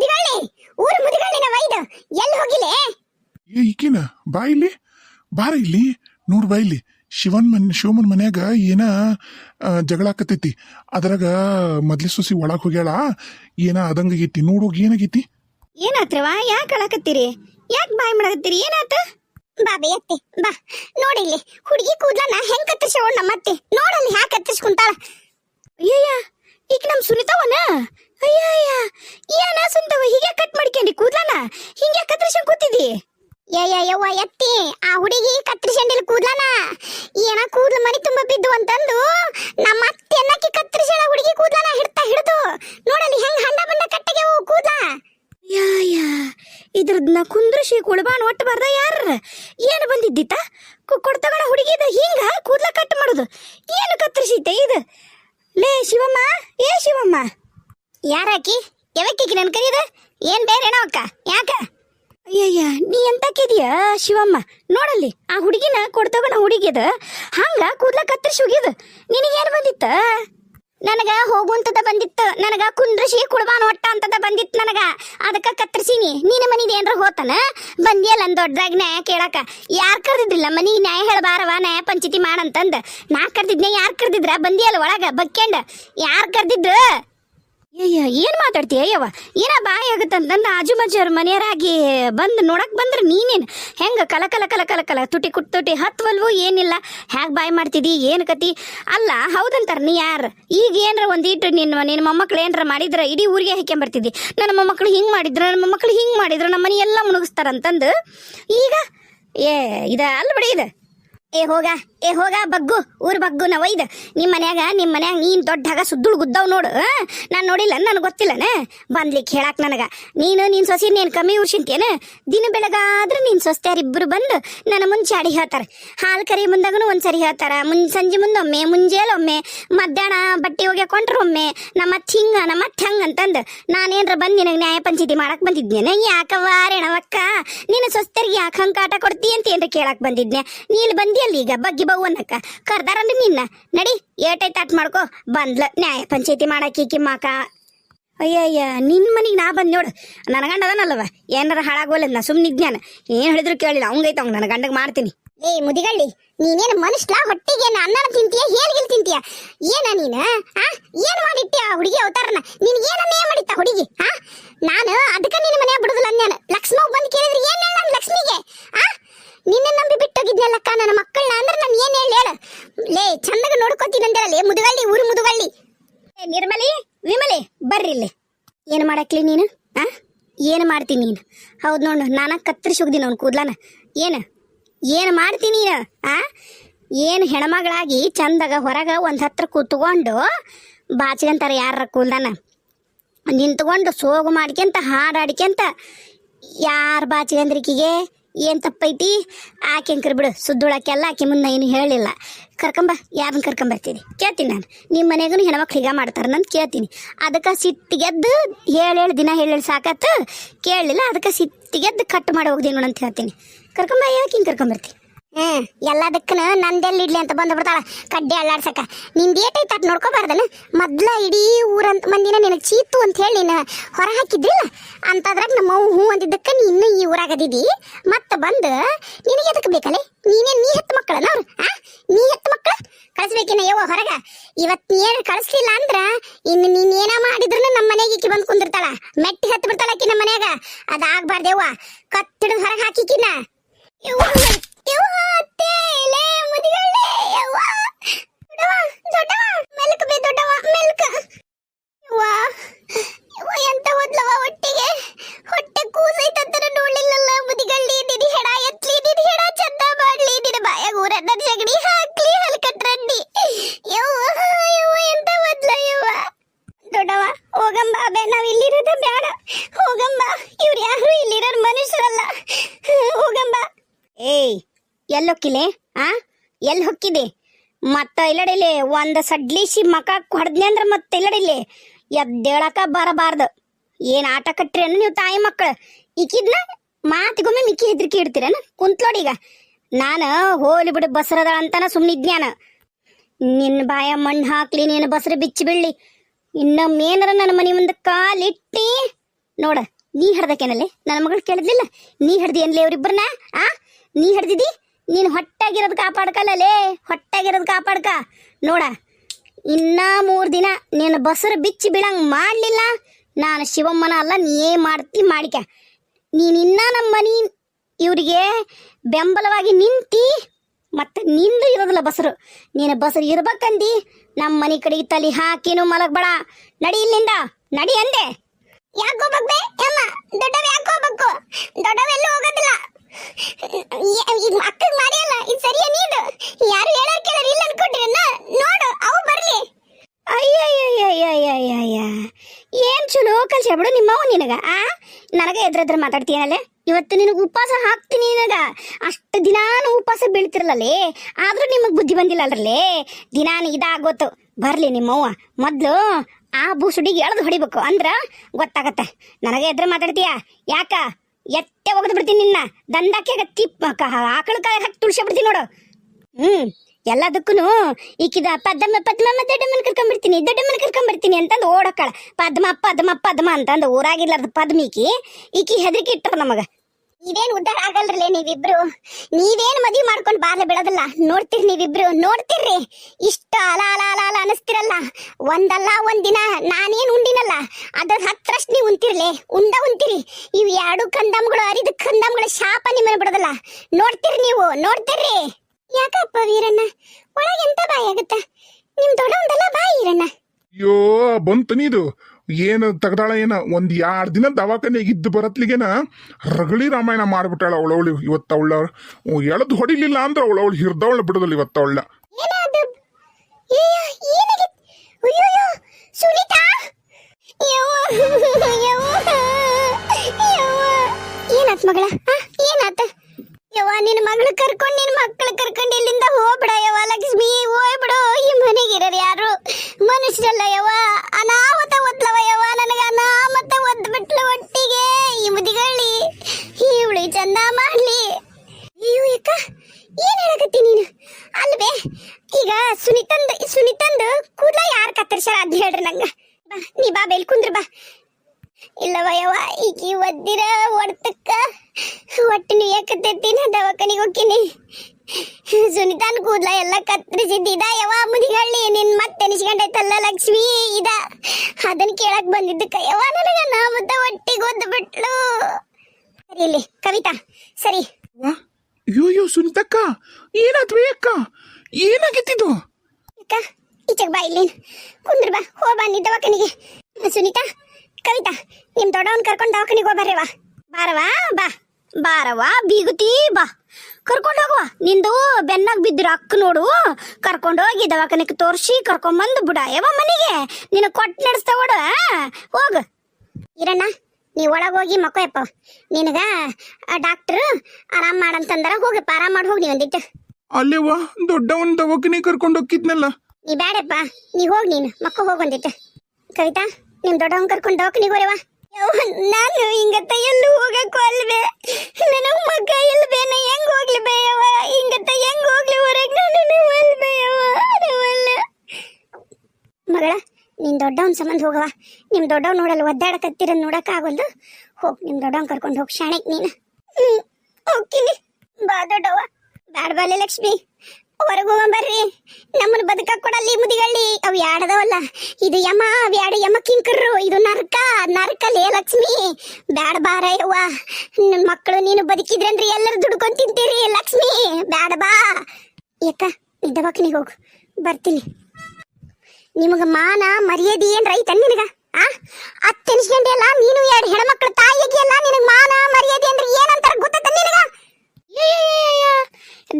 ಮುದಿಗಾಳಿ ಊರು ಮುದಿಗಾಳಿನ ವೈದ ಎಲ್ಲಿ ಹೋಗಿಲೆ? ಏ ಈಕಿನ? ಬಾ ಇಲ್ಲಿ. ಬಾರ ಇಲ್ಲಿ. ನೋಡ್ ಬಾ ಇಲ್ಲಿ. ಶಿವನ್ ಮನ್ ಶಿವಮನ್ ಮನ್ಯಾಗ ಏನ ಜಗಳಾಕತೈತಿ ಜಗಳ ಆಕತೈತಿ. ಅದ್ರಾಗ ಮೊದ್ಲಿ ಸುಸಿ ಒಳಗ್ ಹೋಗ್ಯಾಳ. ಏನ ಅದಂಗಾಗೈತಿ ನೋಡೋಗಿ ಏನಾಗೈತಿ? ಏನಾತ್ರವ? ಯಾಕೆ ಅಳಕತ್ತೀರಿ? ಯಾಕೆ ಬಾಯ್ ಮಾಡಕತ್ತೀರಿ ಏನಾತ? ಬಾ ಅತ್ತೆ ಬಾ. ನೋಡಿಲ್ಲಿ ಹುಡುಗಿ ಕೂದ್ಲನ್ನ ಹೆಂಗ್ ಕತ್ತರಿಸೋಣ ಮತ್ತೆ ನೋಡಲ್ಲಿ ಹ್ಯಾ ಕತ್ತರಿಸ್ಕೊಂತಾಳ. ಅಯ್ಯಯ್ಯ ಈಗ ನಮ್ ಸುನಿತಾವನ ಅಯ್ಯಯ್ಯ ಏನ ಸುನಿತಾವ ಹೀಗೆ ಕಟ್ ಮಾಡ್ಕೊಂಡಿ? ಕೂದ್ಲನ? ಹಿಂಗೆ ಕತ್ತರಿಸ್ಕೊಂಡ್ ಕೂತಿದಿ ಯವ್ವ ಎತ್ತಿ, ಆ ಹುಡುಗಿ ಕತ್ತರಿಸ್ಕೊಂಡಿಲ್ಲ ಕೂದ್ಲನ? ಏನ ಕೂದ್ಲು ಮನಿ ತುಂಬ ಬಿದ್ದು ಅಂತಂದು ನಮ್ಮ ಅತ್ತೆ ಅನ್ನಕ್ಕೆ ಕತ್ತರಿಸ್ಯಾಳ ಹುಡುಗಿ ಕೂದ್ಲನ ಹಿಡ್ತಾ ಹಿಡ್ದು. ನೋಡಲ್ಲಿ ಹೆಂಗ್ ಹಂಡ ಬಂದ ಕಟ್ಟಗೆ ಕೂದ್ಲ? ಯಾ ಯಾ ಇದ್ರದ್ನ ಕುಂದ್ರಿಸಿ ಕುಳಬಾನ್ ಒಟ್ಟು ಬರ್ದ ಯಾರ ಏನು ಬಂದಿದ್ದಿತ್ತ? ಕೊಡ್ತಗಳ ಹುಡುಗಿದ ಹಿಂಗ ಕೂದ್ಲ ಕಟ್ ಮಾಡೋದು. ಏನು ಕತ್ರಿಸಿತ್ತೆ ಇದು? ಲೇ ಶಿವಮ್ಮ, ಏ ಶಿವಮ್ಮ. ಯಾರಾಕಿ? ಯಾವಕ್ಕಿ ನನ್ ಕರಿಯದ ಏನ್ ಬೇರೆ ಏನೋ ಅಕ್ಕ? ಯಾಕ? ಅಯ್ಯಯ್ಯ, ನೀ ಎಂತಕ್ಕಿದೀಯ ಶಿವಮ್ಮ? ನೋಡಲ್ಲಿ, ಆ ಹುಡುಗಿನ ಕೊಡ್ತವನ ಹುಡುಗಿದ. ಹಂಗ ಕೂದ್ಲ ಕತ್ತರಿಸಿ ಹೋಗಿದ. ನಿನಗೇನು ಬಂದಿತ್ತ? ನನಗ ಹೋಗುವಂತದ ಬಂದಿತ್ತು. ನನಗ ಕುಂದ್ರಸಿ ಕುಳಬಾನ ಒಟ್ಟ ಅಂತದ ಬಂದಿತ್ತು ನನಗ. ಅದಕ್ಕ ಕತ್ತರಿಸಿನಿ. ನೀನ ಮನಿದ ಏನ್ರ ಹೋತನ? ಬಂದಿಯಲ್ಲ ಅಂದ್ ದೊಡ್ಡದಾಗ ನ್ಯಾಯ ಕೇಳಕ. ಯಾರ್ ಕರ್ದಿದ್ರಿಲ್ಲ ಮನಿ ನ್ಯಾಯ ಹೇಳಬಾರವ ನ್ಯಾಯ ಪಂಚಾಯತಿ ಮಾಡಂತಂದ ನಾ ಕರ್ದಿದ್ನೆ ಯಾರ್ ಕರ್ದಿದ್ರ? ಬಂದಿಯಲ್ಲ ಒಳಗ ಬಕ್ಕೆಂಡ ಯಾರ್ ಕರ್ದಿದ್ರು ಏನ್ ಮಾತಾಡ್ತೀಯ? ಅಯ್ಯವ್ವ, ಏನ ಬಾಯಿ ಆಗುತ್ತಂತಂದ ಆಜು ಬಾಜು ಮನೆಯರಾಗಿ ಬಂದು ನೋಡಕ್ ಬಂದ್ರ ನೀನೇನ್? ಹೆಂಗ ಕಲ ಕಲ ಕಲ ಕಲ ಕಲ ತುಟಿ ಕುಟ್ ತುಟಿ ಹತ್ವಲ್ವು ಏನಿಲ್ಲ? ಹ್ಯಾಗ್ ಬಾಯಿ ಮಾಡ್ತಿದಿ, ಏನ್ ಕತಿ? ಅಲ್ಲ, ಹೌದಂತಾರ ನೀ ಯಾರ? ಈಗ ಏನ್ರ ಒಂದಿಟ್ಟು ನಿನ್ನ ನಿನ್ನ ಮೊಮ್ಮಕ್ಳು ಏನ್ರ ಮಾಡಿದ್ರ ಇಡೀ ಊರಿಗೆ ಹಾಕ್ಯಂಬರ್ತಿದ್ದಿ ನನ್ನ ಮೊಮ್ಮಕ್ಳು ಹಿಂಗ್ ಮಾಡಿದ್ರು, ನನ್ನ ಮೊಮ್ಮಕ್ಳು ಹಿಂಗ್ ಮಾಡಿದ್ರು ನಮ್ಮ ಮನೆ ಎಲ್ಲ ಮುಳುಗಿಸ್ತಾರಂತಂದು ಈಗ? ಏ, ಇದ ಅಲ್ಲ ಬಿಡಿ ಇದು. ಏ ಹೋಗ ಏ ಹೋಗ ಬಗ್ಗು, ಊರ್ ಬಗ್ಗು ನಾವ್ ಒಯ್ದ ನಿಮ್ಮ ಮನ್ಯಾಗ ನಿಮ್ಮ ಮನ್ಯಾಗ ನೀನ್ ದೊಡ್ಡ ಹಾಗ ಸುದ್ದುಳು ಗುದ್ದವ್ ನೋಡು ನಾನು ನೋಡಿಲ್ಲ, ನನಗೆ ಗೊತ್ತಿಲ್ಲನ? ಬಂದ್ಲಿಕ್ಕೆ ಹೇಳಾಕ್ ನನಗ. ನೀನು, ನಿನ್ ಸೊಸಿ ನೀನ್ ಕಮ್ಮಿ ಉರ್ಸಿಂತೇನ? ದಿನ ಬೆಳಗಾದ್ರೆ ನಿನ್ ಸೊಸ್ತ್ಯಾರಿಬ್ರು ಬಂದು ನನ್ನ ಮುಂಚೆ ಅಡಿ ಹೇಳ್ತಾರೆ. ಹಾಲ್ ಕರಿ ಮುಂದಾಗನು ಒಂದ್ಸರಿ ಹೇಳ್ತಾರ. ಮುನ್ ಸಂಜೆ ಮುಂದೊಮ್ಮೆ ಒಮ್ಮೆ ಮಧ್ಯಾಹ್ನ ಬಟ್ಟೆ ಒಮ್ಮೆ, ನಮ್ಮ ಹಿಂಗ, ನಮ್ಮ ಹಂಗ್ ಅಂತಂದ್. ಅಂತಂದು ನಾನೇನ್ರ ಬಂದ್ ನಿನಗೆ ನ್ಯಾಯ ಪಂಚಾಯತಿ ಮಾಡಕ್ ಬಂದಿದ್ನೇನ? ಯಾಕವ್ವ ರೇಣವಕ್ಕ? ನಿನ್ನ ಸೊಸ್ತ್ಯರಿಗೆ ಯಾಕೆ ಹಂಗೆ ಕಾಟ ಕೊಡ್ತಿ ಅಂತ ಏನ್ರ ಕೇಳಕ್ ಬಂದಿದ್ನೆ ನೀಲ್ ಬಂದಿಯಲ್ಲ ಈಗ ಬಗ್ಗಿ ಅನ್ನಕ ಕರ್ದಾರಲ್ರಿ ನಿನ್ನ. ನಡಿ, ಏಟೈತ್ ಅಟ್ ಮಾಡ್ಕೋ. ಬಂದ್ಲ, ನ್ಯಾಯ ಪಂಚಾಯತಿ ಮಾಡಕ್ ಮಾಕ. ಅಯ್ಯಯ್ಯ, ನಿನ್ ಮನೆಗೆ ನಾ ಬಂದ್ ನೋಡು. ನನ್ನ ಗಂಡ ಅದನಲ್ಲವ. ಏನಾರ ಹಾಳಾಗೋಲ್ಲ ನಾ ಸುಮ್ಮನಿದ್ನ್ಯಾನ ಏನ್ ಹೇಳಿದ್ರು ಕೇಳಿಲ್ಲ. ಅವಂಗೈತ ಅವ್ನು ನನ್ನ ಗಂಡಗ್ ಮಾಡ್ತೀನಿ. ಏ, ಮುದಿಗಳ್ಳಿ, ನೀನೇನು ಮನುಷ್ಯ ಹೊಟ್ಟಿಗೆ ಅನ್ನನ ತಿಂತೀಯ ಹೇಳ್ಗಿಲ್ ತಿಂತೀಯ? ಏನ ನೀನ? ಆ, ಏನ್ ಮಾಡಿಟ್ಟಿ ಆ ಹುಡುಗಿ ಅವತಾರನ? ನಿನ್ ಏನ್ ಮಾಡಿತ್ತ ಹುಡುಗಿ, ಆ? ನಾನು ಅದಕ್ಕ ನಿನ್ನ ಮನೆ ಬಿಡುದಿಲ್ಲ ಅನ್ಯಾನ ಲಕ್ಷ್ಮವ್ ಬಂದು ಕೇಳಿದ್ರೆ ಏನ್ ಹೇಳ ಲಕ್ಷ್ಮಿಗೆ? ಆ? ನಿನ್ನ ನಂಬಿ ಬಿಟ್ಟೋಗಿದ್ನಲ್ಲಕ್ಕ ನನ್ನ ಮಕ್ಕಳನ್ನ ಅಂದ್ರೆ ನಾನು ಏನ್ ಹೇಳಿ ಹೇಳ. ಲೇ, ಚಂದಗ ನೋಡ್ಕೋತೀನಿ ಅಂತೇಳಿ ಮುದುಗಳ್ಳಿ ಊರು ಮುದುಗಳ್ಳಿ ಏ ನಿರ್ಮಲಿ, ವಿಮಲಿ, ಬರ್ರಿ ಇಲ್ಲಿ. ಏನು ಮಾಡಕ್ಲಿ ನೀನು? ಆ? ಏನು ಮಾಡ್ತೀನಿ ನೀನು? ಹೌದು ನೋಡು, ನಾನು ಕತ್ತರಿಸಿ ಹೋಗ್ದಿನ ಅವ್ನು ಕೂದ್ಲಾನ. ಏನು? ಏನು ಮಾಡ್ತೀನಿ ನೀನು? ಆ? ಏನು ಹೆಣ್ಮಗಳಾಗಿ ಚಂದಾಗ ಹೊರಗೆ ಒಂದು ಹತ್ರ ಕೂತ್ಕೊಂಡು ಬಾಚ್ಕಂತಾರೆ ಯಾರ ಕೂಲ್ದಾನ ನಿಂತ್ಕೊಂಡು ಸೋಗು ಮಾಡ್ಕೊಂತ ಹಾಡಾಡ್ಕೊಂತ ಯಾರು ಬಾಚ್ಕಂದ್ರಿಕಿಗೆ ಏನು ತಪ್ಪೈತಿ? ಆಕೆ ಅಂಕರ್ ಬಿಡು, ಸುದ್ದುಳಕ್ಕೆಲ್ಲ ಆಕೆ ಮುಂದೆ ಏನು ಹೇಳಿಲ್ಲ. ಕರ್ಕೊಂಬ ಯಾರನ್ನ ಕರ್ಕೊಂಬರ್ತೀನಿ ಕೇಳ್ತೀನಿ ನಾನು. ನಿಮ್ಮ ಮನೆಗೂ ಹೆಣ್ಮಕ್ಳು ಹೀಗ ಮಾಡ್ತಾರೆ ನಾನು ಕೇಳ್ತೀನಿ. ಅದಕ್ಕೆ ಸಿಟ್ಟಿಗೆದ್ದು ಹೇಳ ದಿನ ಹೇಳಿ ಸಾಕತ್ತು ಕೇಳಲಿಲ್ಲ, ಅದಕ್ಕೆ ಸಿಟ್ಟಿಗೆದ್ದು ಕಟ್ ಮಾಡಿ ಹೋಗ್ದೇನು ಅಂತ ಹೇಳ್ತೀನಿ. ಕರ್ಕೊಂಬ, ಯಾಕೆ ಹಿಂಗೆ ಕರ್ಕೊಂಬರ್ತೀನಿ ಹ್ಮ್, ಎಲ್ಲದಕ್ಕನ ನಂದೆಲ್ಲಿ ಇಡ್ಲಿ ಅಂತ ಬಂದು ಬಿಡ್ತಾಳ ಕಡ್ಡಿ ಅಳ್ಳಾಡ್ಸಕ ನಿಂದ ಏಟೈತೆ ಅಟ್ ನೋಡ್ಕೋಬಾರ್ದನ? ಮೊದ್ಲ ಇಡೀ ಊರಂತ ಮಂದಿನ ನಿನಗೆ ಚೀತು ಅಂತ ಹೇಳಿ ನೀನು ಹೊರ ಹಾಕಿದ್ರಿಲ್ಲ? ಅಂತದ್ರಾಗ ನಮ್ಮ ಅವು ಹೂ ಅಂದಿದ್ದಕ್ಕ ನೀ ಇನ್ನೂ ಈ ಊರಾಗದಿದಿ ಮತ್ತೆ ಬಂದು, ನಿನಗೆ ಎದಕ್ಕೆ ಬೇಕಲೆ? ನೀನೇ ನೀ ಹೆತ್ತು ಮಕ್ಕಳನ ಅವ್ರು, ಆ? ನೀ ಹೆತ್ತು ಮಕ್ಕಳ ಕಳಿಸ್ಬೇಕಿನ ಯವ್ವ ಹೊರಗ. ಇವತ್ ನೀ ಏನು ಕಳಿಸ್ಲಿಲ್ಲ ಅಂದ್ರ ಇನ್ನು ನೀನು ಏನ ಮಾಡಿದ್ರು ನಮ್ಮ ಮನೆಗೆ ಈಕಿ ಬಂದು ಕುಂದಿರ್ತಾಳ. ಮೆಟ್ಟಿ ಹತ್ತು ಬಿಡ್ತಾಳ ಆಕಿ ನಮ್ಮ ಮನ್ಯಾಗ. ಅದಾಗ್ಬಾರ್ದೇವ್ವ ಕತ್ತಿಡಿದು ಹೊರಗೆ ಹಾಕಿಕಿನ ಎಂತ ಮೊದ್ಲವ ಒಟ್ಟಿಗೆ? ಹೊಟ್ಟೆ ಕೂಸೈತಂತ ನೋಡ್ಲಿಲ್ಲಲ್ಲ ಮುದಿಗಳ್ಳಿ ಹೆಡ ಎತ್ಲಿ ನಿನ್ ಹೆಡ ಚಂದ ಮಾಡ್ಲಿ ನಿನ್ ಬಾಯಾಗ ಊರನ್ನ ಜಗಡಿ ಹಾಕ್ಲಿ ಹಲ್ಕಟ್ರಡ್ಡಿ ಯವ್ವ ಯವ್ವ ಎಂತ ಓದ್ಲ ಯವ್ವ ದೊಡ್ಡವ ಹೋಗಮ್ಮ ಬೇ ನಾವ್ ಇಲ್ಲಿರೋದ ಬೇಡ ಹೋಗಮ್ಮ ಇವ್ರು ಯಾರು ಇಲ್ಲಿರೋರ್ ಮನುಷ್ಯರಲ್ಲ ಹೋಗಮ್ಮ ಏಯ್ ಎಲ್ಲೊಕ್ಕಿಲೆ, ಆ? ಎಲ್ಲಿ ಹೊಕ್ಕಿದೆ? ಮತ್ತ ಇಲ್ಲಡಿಲಿ ಒಂದ್ ಸಡ್ಲಿಸಿ ಮಕ ಹೊಡೆದ್ನಿ ಅಂದ್ರ ಮತ್ತೆ ಇಲ್ಲಡಿಲಿ ಎದ್ದೇಳಕ ಬರಬಾರ್ದು. ಏನ್ ಆಟ ಕಟ್ರಿ ಅನ್ನ ನೀವು ತಾಯಿ ಮಕ್ಕಳು ಈಕಿದ್ನ ಮಾತಿಗೊಮ್ಮೆ ಮಿಕ್ಕಿ ಹೆದರಿಕೆ ಇಡ್ತೀರೇನ? ಕುಂತ್ಲೋಡಿ ಈಗ. ನಾನು ಹೋಲಿ ಬಿಡು ಬಸರದ ಅಂತಾನ ನಿನ್ನ ಬಾಯ ಮಣ್ಣು ಹಾಕ್ಲಿ, ನೀನು ಬಸರ ಬಿಚ್ಚಿ ಬೀಳ್ಲಿ. ಇನ್ನೊಮ್ಮೇನಾರ ನನ್ನ ಮನೆ ಮುಂದೆ ಕಾಲಿಟ್ಟಿ? ನೋಡ, ನೀ ಹಡ್ದಕೇನಲ್ಲಿ ನನ್ನ ಮಗಳು ಕೇಳಿದ್ಲಿಲ್ಲ ನೀ ಹಿಡ್ದಿ ಅನ್ಲಿ ಅವ್ರಿಬ್ಬರನ್ನ ಆ? ನೀ ಹಡ್ದಿದಿ? ನೀನು ಹೊಟ್ಟಾಗಿರೋದು ಕಾಪಾಡ್ಕಲ್ಲಲೇ ಹೊಟ್ಟಾಗಿರೋದು ಕಾಪಾಡ್ಕ. ನೋಡ, ಇನ್ನ ಮೂರು ದಿನ ನೀನು ಬಸರು ಬಿಚ್ಚಿ ಬೀಳಂಗ್ ಮಾಡ್ಲಿಲ್ಲ, ನಾನು ಶಿವಮ್ಮನ ಅಲ್ಲ, ನೀ ಏನ್ ಮಾಡ್ತಿ ಮಾಡಿಕ. ನೀನ್ ಇನ್ನ ನಮ್ಮ ಮನಿ ಇವರಿಗೆ ಬೆಂಬಲವಾಗಿ ನಿಂತಿ, ಮತ್ತೆ ನಿಂದು ಇರೋದಿಲ್ಲ ಬಸರು. ನೀನು ಬಸರು ಇರ್ಬೇಕಂದಿ ನಮ್ಮ ಮನಿ ಕಡೆಗೆ ತಲಿ ಹಾಕಿನು ಮಲಗಬೇಡ. ನಡಿ ಇಲ್ಲಿಂದ, ನಡಿ ಅಂದೆ. ಯಾಕೋ ಹೋಗಬೇಕು ಅಮ್ಮ ದೊಡ್ಡವ ಯಾಕೋ ಬಗ್ಗು ದೊಡ್ಡವ ಎಲ್ಲೂ ಹೋಗೋದಿಲ್ಲ. ಇದು ಮಕ್ಕಳು ಮಾಡಿಯಲ್ಲ ಇದು ಸರಿಯಾ ನೀನು ಯಾರು ಹೇಳೋರ್ ಕೇಳೋರ್ ಇಲ್ಲ ಅನ್ಕೊಂಡ್ರಿ ನೋಡು, ಅವು ಬರ್ಲಿ. ಅಯ್ಯಯ್ಯಯ್ಯಯ್ಯಯ್ಯಯ್ಯ. ಏನ್ ಚಲೋ ಕಲ್ಸ ಬಿಡು ನಿಮ್ಮವ್ವ ನಿನಗ, ಆ? ನನಗ ಎದ್ರದ್ರ ಮಾತಾಡ್ತೀನಲ್ಲೇ ಇವತ್ತು ನಿನಗೆ ಉಪವಾಸ ಹಾಕ್ತೀನಿ ನಿನಗ. ಅಷ್ಟು ದಿನಾನು ಉಪವಾಸ ಬೀಳ್ತಿರಲ್ಲೇ? ಆದ್ರೂ ನಿಮಗೆ ಬುದ್ಧಿ ಬಂದಿಲ್ಲ ಅಲ್ರಲ್ಲೇ ದಿನಾನು ಇದಾಗೋತು. ಬರ್ಲಿ ನಿಮ್ಮವ್ವ. ಮೊದ್ಲು ಆ ಬೂಸುಡಿಗೆ ಎಳ್ದು ಹೊಡಿಬೇಕು ಅಂದ್ರ ಗೊತ್ತಾಗತ್ತೆ. ನನಗೆ ಎದ್ರ ಮಾತಾಡ್ತೀಯಾ? ಯಾಕ? ಎತ್ತೆ ಒಗದು ಬಿಡ್ತೀನಿ ನಿನ್ನ. ದಂಡಕ್ಕೆ ತಿಪ್ ಆಕಳಕಾಯ ಹಾಕಿ ತುಳ್ಸಿ ಬಿಡ್ತೀನಿ ನೋಡು. ಹ್ಮ್ ಎಲ್ಲದಕ್ಕೂ ಈಕಿದ ಪದ್ಮ ಪದ್ಮಮ್ಮ ದೊಡ್ಡಮ್ಮನ ಕರ್ಕೊಂಡ್ಬಿಡ್ತೀನಿ ದೊಡ್ಡಮ್ಮನ ಕರ್ಕೊಂಡ್ಬಿಡ್ತೀನಿ ಅಂತಂದು ಓಡಕ್ಕಳ ಪದ್ಮ ಪದ್ಮ ಪದ್ಮ ಅಂತಂದು ಊರಾಗಿರ್ಲಾರ್ದ ಪದ್ಮ ಈಕಿ. ಈಕಿ ಹೆದರಿಕೆ ಇಟ್ಟರು ನಮಗ. ನೀವೇನ್ ಉದ್ದಾರ ಆಗಲ್ರಲ್ಲ ನೀವಿಬ್ರು. ನೀವೇನ್ ಮದ್ವಿ ಮಾಡ್ಕೊಂಡು ಬಾಲ ಬಿಡೋದಲ್ಲ ನೋಡ್ತೀರಿ ನೀವಿಬ್ರು ನೋಡ್ತಿರ್ರಿ ಇಷ್ಟ ಅಲ ಅಲ ಅಲ ಅನಿಸ್ತಿರಲ್ಲ. ಒಂದಲ್ಲ ಒಂದಿನ ನಾನೇನ್ ಉಂಡಿನಲ್ಲ. ಅದ್ರ ಹತ್ರಷ್ಟು ನೀವು ಉಂತಿರ್ಲಿ ಉಂಡ ಉಂತಿರಿ ಇವು ಎರಡು ಕಂದಮ್ಗಳು ಅರಿದ ಕಂದಮ್ಗಳ ಶಾಪ ನಿಮ್ಮನ್ನ ಬಿಡೋದಲ್ಲ. ನೋಡ್ತೀರಿ ನೀವು ನೋಡ್ತೀರಿ ಯಾಕಪ್ಪ ವೀರಣ್ಣ? ಒಳಗೆ ಎಂತ ಬಾಯಿ ಆಗುತ್ತ? ನಿಮ್ ದೊಡ್ಡ ಒಂದಲ್ಲ ಬಾಯಿ ಈರಣ್ಣ ಅಯ್ಯೋ ಬಂತು ನೀದು. ಏನು ತೆಗ್ದಾಳ ಏನ? ಒಂದ್ ಎರಡು ದಿನ ದವಾಖಾನೆಗೆ ಇದ್ದು ಬರತ್ಲಿಗೇನ ರಗಳಿ ರಾಮಾಯಣ ಮಾಡ್ಬಿಟ್ಟಾಳ ಅವಳವಳು ಇವತ್ತ ಅವಳ. ಎಳದ್ ಹೊಡಿಲಿಲ್ಲ ಅಂದ್ರೆ ಅವಳವಳು ಹಿರ್ದವಳ ಬಿಡೋದಿಲ್ಲ ಇವತ್ತ ಅವಳ ಸುನೀತಾ? ಏನಾತ್ ಮಗಳ? ಏನಾತ? ಯವ್ವ ನಿನ್ನ ಮಗಳು ಕರ್ಕೊಂಡು ನಿನ್ನ ಮಕ್ಕಳು ಕರ್ಕೊಂಡು ಇಲ್ಲಿಂದ ಹೋಗ್ಬಿಡ ಯವ್ವ. ಲಕ್ಷ್ಮಿ, ಹೋಗ್ಬಿಡು. ಈ ಮನೆಗೆ ಇರೋರು ಯಾರು? ಮನುಷ್ಯರಲ್ಲ ಯವ್ವ. ಅನಾಹುತ ಒದ್ಲವ ಯವ್ವ ನನಗೆ ಅನಾಮತ ಒದ್ ಬಿಟ್ಲು ಒಟ್ಟಿಗೆ ಈ ಮುದಿಗಳ್ಳಿ ಇವಳಿ ಚಂದ ಮಾಡ್ಲಿ ಅಯ್ಯೋ ಯಾಕ ಏನ್ ಹೇಳಕತ್ತಿ ನೀನು ಅಲ್ವೇ ಈಗ ಸುನಿತಂದ್ ಸುನಿತಂದ್ ಕೂದ್ಲ ಯಾರ್ ಕತ್ತರಿಸ್ಯಾರ ಅದ್ ಹೇಳ್ರಿ ನಂಗ ಬಾ ನೀ ಬಾ ಬೇಲ್ ಕುಂದ್ರ ಬಾ ಇಲ್ಲವ ಯವ್ವ ಈಕಿ ಒದ್ದಿರ ಹೊಡ್ತಕ್ಕ ಹೊಟ್ಟೆ ನೀಯಕತ್ತೈತಿ ನಾ ದವಾಖಾನಿಗೆ ಹೋಗ್ತೀನಿ. ಸುನಿತಾನ್ ಕೂದ್ಲ ಎಲ್ಲ ಕತ್ತರಿಸಿದ್ದ. ಯಾವ ಮುದಿಗಳ್ಳಿ ನಿನ್ ಮತ್ತೆ ನೆನೆಸ್ಕೊಂಡೈತಲ್ಲ ಲಕ್ಷ್ಮಿ? ಇದ? ಅದನ್ನ ಕೇಳಕ್ ಬಂದಿದ್ದಕ್ಕ. ಯಾವ ನನಗ ನಾ ಮತ್ತೆ ಹೊಟ್ಟಿಗೆ ಒದ್ದು ಬಿಟ್ಲು. ಸರಿ ಇಲ್ಲಿ ಕವಿತಾ ಸರಿ. ಅಯ್ಯೋ ಅಯ್ಯೋ ಸುನಿತಕ್ಕ ಏನಾದ್ವಿ ಅಕ್ಕ? ಏನಾಗಿತ್ತಿದು? ಅಕ್ಕ ಈಚೆಗೆ ಬಾ ಇಲ್ಲಿ ಕುಂದ್ರ ಬಾ ಹೋ ಬಾ ನೀ ದವಾಖಾನಿಗೆ. ಸುನಿತಾ ಕವಿತಾ ನಿಮ್ ದೊಡ್ಡವನ್ ಕರ್ಕೊಂಡು ದವಾಖಾನಿಗೆ ಹೋಗ್ಬರ್ರಿವಾ ಬಾರವಾ ಬಾ. ಬಾರವಾ ಬೀಗುತಿ ಬಾ. ಕರ್ಕೊಂಡು ಹೋಗುವ. ನಿಂದು ಬೆನ್ನಾಗ ಬಿದ್ದಿರ ಅಕ್ಕ ನೋಡು. ಕರ್ಕೊಂಡು ಹೋಗಿ ದವಾಖಾನೆಗೆ ತೋರಿಸಿ ಕರ್ಕೊಂಬಂದು ಬಿಡ. ಯಾವ ಮನೆಗೆ? ನಿನ್ನ ಕೊಟ್ಟು ನಡೆಸ್ತಾ ಓಡು ಹೋಗು. ಇರಣ್ಣ ನೀ ಒಳಗೆ ಹೋಗಿ ಮಕ್ಕೋಯಪ್ಪ. ನಿನಗ ಡಾಕ್ಟ್ರು ಆರಾಮ್ ಮಾಡಂತಂದ್ರ ಹೋಗಪ್ಪ ಆರಾಮ್ ಮಾಡಿ ಹೋಗಿ ಒಂದಿಟ್ಟು ಅಲ್ಲೇವಾ ದೊಡ್ಡವನ್ ದವಾಖಾನೆ ಕರ್ಕೊಂಡು ಹೋಗಿದ್ನಲ್ಲ ನೀ ಬೇಡಪ್ಪ ನೀ ಹೋಗ್ ನೀನು. ಮಕ್ಕ ಹೋಗೊಂದಿಟ್ಟು ಕವಿತಾ ನಿಮ್ ದೊಡ್ಡವನ್ ಕರ್ಕೊಂಡು ನೀ ಹೋರವ ನಾನು ಹಿಂಗತ್ತ ಎಲ್ಲೂ ಹೋಗಕ್ಕೂ ಅಲ್ವೇ. ನನಗ್ ಮಗ ಇಲ್ವೇ ನಾ ಹೆಂಗ್ ಹೋಗ್ಲಿ ಬೇಯವ ಹಿಂಗತ್ತ ಹೆಂಗ್ ಹೋಗ್ಲಿ ಹೊರಗೆ ನಾನು ಅಲ್ಬೇಯವ ಮಗಳ, ನಿನ್ ದೊಡ್ಡವನ್ ಸಂಬಂಧ ಹೋಗವ ನಿಮ್ ದೊಡ್ಡವ್ ನೋಡಲ್ಲ ಒದ್ದಾಡಕತ್ತಿರ ನೋಡಕ್ ಹೋಗಿ ಹೋಗ್, ನಿಮ್ ದೊಡ್ಡವನ್ ಕರ್ಕೊಂಡು ಹೋಗ್ ಶಾಣೆಕ್ ನೀನು. ಹೋಗ್ತೀನಿ. ಬಾ ದೊಡ್ಡವ್ವ. ಬ್ಯಾಡ ಬಾಲೆ ಲಕ್ಷ್ಮಿ. ಹೊರಗೆ ಹೋಗಂಬರ್ರಿ ನಮ್ಮನ್ನ ಬದುಕ ಕೊಡಲ್ಲಿ ಮುದಿಗಳ್ಳಿ. ಅವು ಯಾಡದವಲ್ಲ. ಇದು ಯಮ, ಅವ್ ಯಾಡ ಯಮ ಕಿಂಕರ್ರು. ಇದು ನರಕ ನರಕಲೇ ಲಕ್ಷ್ಮಿ. ಬ್ಯಾಡ ಬಾರ ಯವ್ವ. ಮಕ್ಕಳು ನೀನು ಬದುಕಿದ್ರಂದ್ರೆ ಎಲ್ಲರೂ ದುಡ್ಕೊಂಡ್ ತಿಂತೀರಿ ಲಕ್ಷ್ಮಿ. ಬ್ಯಾಡ ಬಾ. ಯಾಕ ನೀ ದವಾಖಾನಿಗೆ ಹೋಗು. ಬರ್ತೀನಿ. ನಿಮಗ ಮಾನ, ಮರ್ಯಾದೆ ಏನ್ ರೈತ ನಿನಗ? ಆ? ಅತ್ ತೆನಿಸ್ಕೊಂಡೆ ನೀನು ಎರಡು ಹೆಣ್ಮಕ್ಳು ತಾಯಿಗೆ ಅಲ್ಲ, ನಿನಗ ಮಾನ, ಮರ್ಯಾದೆ ಅಂದ್ರೆ ಏನಂತಾರ ಗೊತ್ತ ನಿನಗ?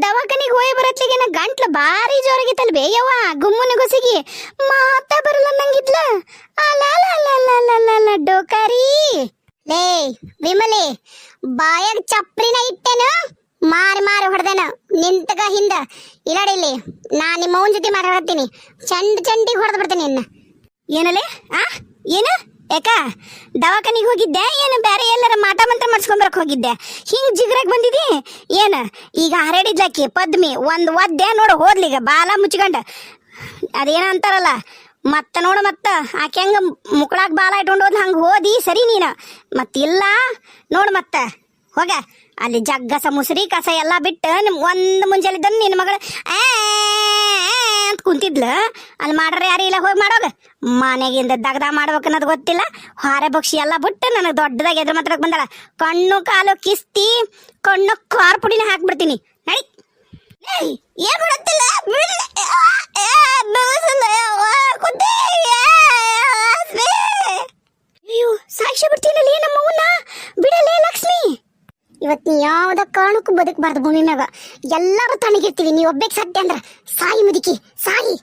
ದವಾಖಾನಿಗೆ ಹೋಗಿ ಬರತ್ಲಿಗೆ ನಾ ಗಂಟ್ಲ ಭಾರಿ ಜೋರಾಗಿತ್ತಲ್ ಬೇಯವ್ವ ಗುಮ್ಮನ ಗುಸಿಗಿ. ಮಾತ ಬರಲ್ಲ ನಂಗಿದ್ಲ ಅಲ್ಲ ಡೋಕಾರಿ. ಲೇ, ವಿಮಲೆ, ಬಾಯಾಗ ಚಪ್ರಿನ ಇಟ್ಟೆನು? ಮಾರಿ ಮಾರಿ ಹೊಡೆದೆನು? ನಿಂತಗ ಹಿಂದ. ಇಲ್ಲಡಿಲ್ಲಿ ನಾ ನಿಮ್ಮ ಅವನ ಜೊತೆ ಮಾತಾಡ್ತೀನಿ. ಚಂಡ್, ಚಂಡಿಗೆ ಹೊಡೆದು ಬಿಡ್ತೀನಿ ಇನ್ನ. ಏನಲೆ? ಆ? ಯಾಕ ದವಾಖಾನಿಗೆ ಹೋಗಿದ್ದೆ, ಏನು ಬೇರೆ ಎಲ್ಲರ ಮಾಟ ಮಂತ್ರ ಮಾಡಿಸ್ಕೊಂಬರಕ್ ಹೋಗಿದ್ದೆ. ಹಿಂಗ್ ಜಿಗ್ರಾಗ್ ಬಂದಿದಿ? ಏನ, ಈಗ ಹರಡಿದ್ಲಾಕಿ ಪದ್ಮಿ, ಒಂದ್ ಒದ್ದೆ ನೋಡು ಹೋದ್ಲೀಗ ಬಾಲ ಮುಚ್ಕೊಂಡ. ಅದೇನ ಅಂತಾರಲ್ಲ, ಮತ್ತ ನೋಡು ಮತ್ತ, ಆಕೆ ಹಂಗ ಮುಕ್ಕಳಾಗ ಬಾಲ ಇಟ್ಕೊಂಡು ಹೋದ್ ಹಂಗ ಹೋದಿ ಸರಿ ನೀನ. ಮತ್ತಿಲ್ಲ, ನೋಡು ಮತ್ತ, ಹೋಗ. ಅಲ್ಲಿ ಜಗ್ಗಸ, ಮುಸುರಿ, ಕಸ ಎಲ್ಲ ಬಿಟ್ಟು, ನಿಮ್ ಒಂದ್ ಮುಂಜಾನೆ ನಿನ್ನ ಮಗಳ, ಆ ಅಂತ ಕುಂತಿದ್ಲ? ಅಲ್ಲಿ ಮಾಡ್ರೆ ಯಾರು ಇಲ್ಲ, ಹೋಗಿ ಮಾಡೋಗ. ಮನೆಗಿಂದ ದಗದ ಮಾಡ್ಬೇಕು ಅನ್ನೋದು ಗೊತ್ತಿಲ್ಲ. ಹಾರೆ ಬಕ್ಷಿ ಎಲ್ಲ ಬಿಟ್ಟು ನನಗೆ ದೊಡ್ಡದಾಗಿ ಎದುರು ಮಾತ್ರ ಬಂದಾಳ. ಕಣ್ಣು, ಕಾಲು, ಕಿಸ್ತಿ, ಕಣ್ಣು, ಖಾರ ಪುಡಿನ ಹಾಕ್ಬಿಡ್ತೀನಿ. ನಡಿ. ಏನ್ ಮಾಡತ್ತಿಲ್ಲ? ಅಯ್ಯೋ ಸಾಕ್ಷ್ಯ ಬಿಡ್ತೀನಲ್ಲ ನಮ್ಮವನ್ನ ಬಿಡಲೇ ಲಕ್ಷ್ಮಿ. ಇವತ್ ನೀ ಯಾವ್ದ ಕಾರಣಕ್ಕೂ ಬದುಕಬಾರ್ದು ಭೂಮಿ ಮ್ಯಾಗ ಎಲ್ಲರೂ ತಣ್ಣಗಿರ್ತೀವಿ. ನೀ ಒಬ್ಬಕ್ಕೆ ಸತ್ಯ ಅಂದ್ರ ಸಾಯಿ ಮುದುಕಿ. ಸಾಯಿ